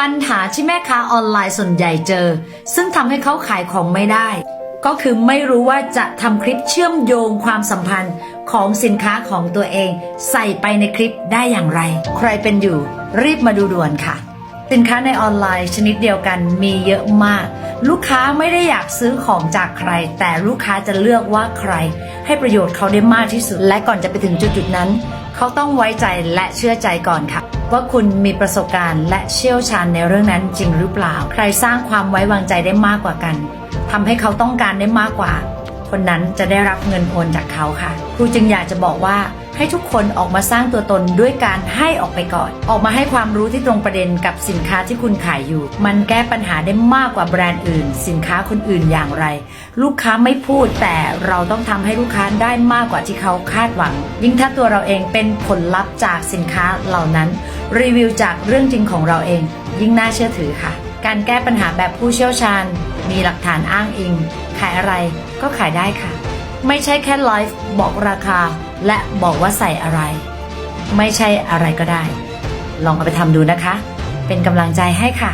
ปัญหาที่แม่ค้าออนไลน์ส่วนใหญ่เจอ ซึ่งทำให้เขาขายของไม่ได้ ก็คือไม่รู้ว่าจะทำคลิปเชื่อมโยงความสัมพันธ์ของสินค้าของตัวเอง ใส่ไปในคลิปได้อย่างไร ใครเป็นอยู่ รีบมาดูด่วนค่ะ สินค้าในออนไลน์ชนิดเดียวกันมีเยอะมาก ลูกค้าไม่ได้อยากซื้อของจากใคร แต่ลูกค้าจะเลือกว่าใคร ให้ประโยชน์เขาได้มากที่สุด และก่อนจะไปถึงจุดๆนั้น เขาต้องไว้ใจและเชื่อใจก่อนค่ะ ว่าคุณมีประสบการณ์ และเชี่ยวชาญในเรื่องนั้นจริงหรือเปล่า ใครสร้างความไว้วางใจได้มากกว่ากันทำให้เขาต้องการได้มากกว่า คนนั้นจะได้รับเงินโอนจากเขาค่ะครูจึงอยากจะบอกว่าให้ทุกคนออกมาสร้างตัวตนด้วยการให้ออกไปก่อน ออกมาให้ความรู้ที่ตรงประเด็นกับสินค้าที่คุณขายอยู่ มันแก้ปัญหาได้มากกว่าแบรนด์อื่น สินค้าคนอื่นอย่างไร ลูกค้าไม่พูดแต่เราต้องทำให้ลูกค้าได้มากกว่าที่เขาคาดหวัง ยิ่งถ้าตัวเราเองเป็นผลลัพธ์จากสินค้าเหล่านั้น รีวิวจากเรื่องจริงของเราเอง ยิ่งน่าเชื่อถือค่ะ การแก้ปัญหาแบบผู้เชี่ยวชาญ มีหลักฐานอ้างอิง ขายอะไรก็ขายได้ค่ะ ไม่ใช่แค่ไลฟ์บอกราคา และบอกว่าใส่อะไร ไม่ใช่อะไรก็ได้ ลองเอาไปทำดูนะคะ เป็นกำลังใจให้ค่ะ